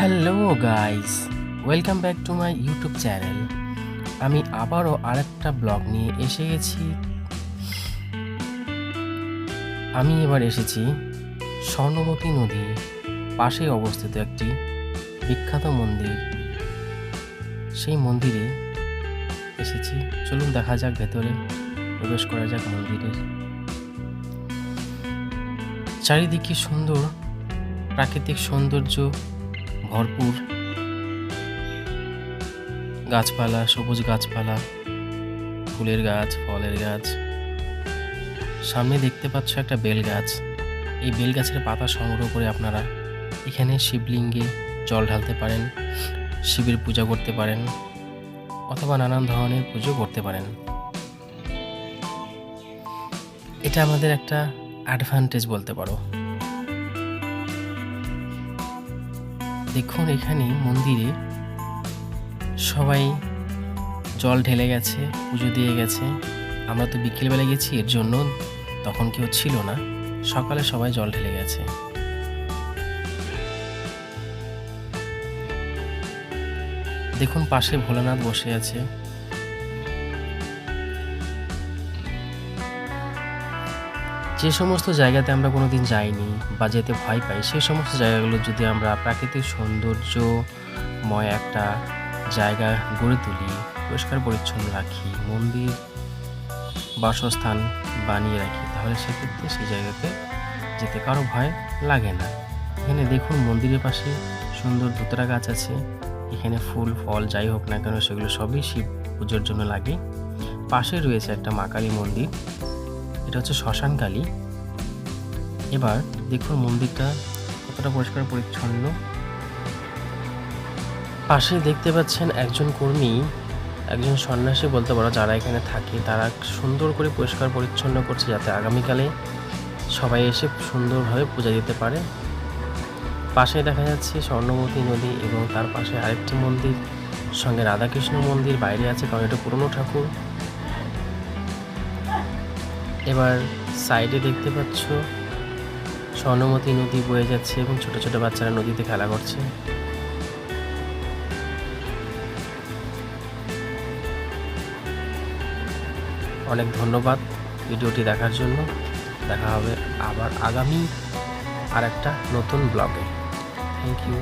Hello guys welcome back to my YouTube channel আমি আবারও আরেকটা ব্লগ নিয়ে এসে গেছি। আমি এবার এসেছি স্বর্ণবতী নদী পাশে অবস্থিত একটি বিখ্যাত মন্দির। সেই মন্দিরে এসেছি। চলুন দেখা যাক, ভেতরে প্রবেশ করা যাক মন্দিরের। চারিদিকে সুন্দর প্রাকৃতিক সৌন্দর্য ভরপুর। গাছপালা, সবুজ গাছপালা, ফুলের গাছ, ফলের গাছ। সামনে দেখতে পাচ্ছ একটা বেল গাছ। এই বেল গাছের পাতা সংগ্রহ করে আপনারা এখানে শিবলিঙ্গে জল ঢালতে পারেন, শিবের পূজা করতে পারেন, অথবা নানান ধরনের পুজো করতে পারেন। এটা আমাদের একটা অ্যাডভান্টেজ বলতে পারো। দেখুন এখানে মন্দিরে সবাই জল ঢেলে গেছে, পুজো দিয়ে গেছে। আমরা তো বিকেলবেলা গেছি, এর জন্য তখন কেউ ছিল না। সকালে সবাই জল ঢেলে গেছে। দেখুন পাশে ভোলানাথ বসে আছে। যে সমস্ত জায়গাতে আমরা কোনো দিন যাইনি বা যেতে ভয় পাই, সেই সমস্ত জায়গাগুলো যদি আমরা প্রাকৃতিক সৌন্দর্যময় একটা জায়গা গড়ে তুলি, পরিষ্কার পরিচ্ছন্ন রাখি, মন্দির, বাসস্থান বানিয়ে রাখি, তাহলে সেক্ষেত্রে সেই জায়গাতে যেতে কারও ভয় লাগে না। এখানে দেখুন মন্দিরের পাশে সুন্দর ধুতরা গাছ আছে। এখানে ফুল, ফল যাই হোক না কেন, সেগুলো সবই শিব পুজোর জন্য লাগে। পাশে রয়েছে একটা মা কালী মন্দির। এটা হচ্ছে শ্মশান কালী। এবার দেখুন মন্দিরটা কতটা পরিষ্কার পরিচ্ছন্ন। পাশে দেখতে পাচ্ছেন একজন কর্মী, একজন সন্ন্যাসী বলতে পারো, যারা এখানে থাকে। তারা সুন্দর করে পরিষ্কার পরিচ্ছন্ন করছে যাতে আগামীকালে সবাই এসে সুন্দরভাবে পূজা দিতে পারে। পাশে দেখা যাচ্ছে স্বর্ণমতী নদী এবং তার পাশে আরেকটি মন্দির, সঙ্গে রাধাকৃষ্ণ মন্দির বাইরে আছে, কারণ এটা পুরনো ঠাকুর। এবার সাইডে দেখতে পাচ্ছ, স্বর্ণমতী নদী বয়ে যাচ্ছে এবং ছোট ছোট বাচ্চারা নদীতে খেলা করছে। অনেক ধন্যবাদ ভিডিওটি দেখার জন্য। দেখা হবে আবার আগামী আর একটা নতুন ব্লগে থ্যাংক ইউ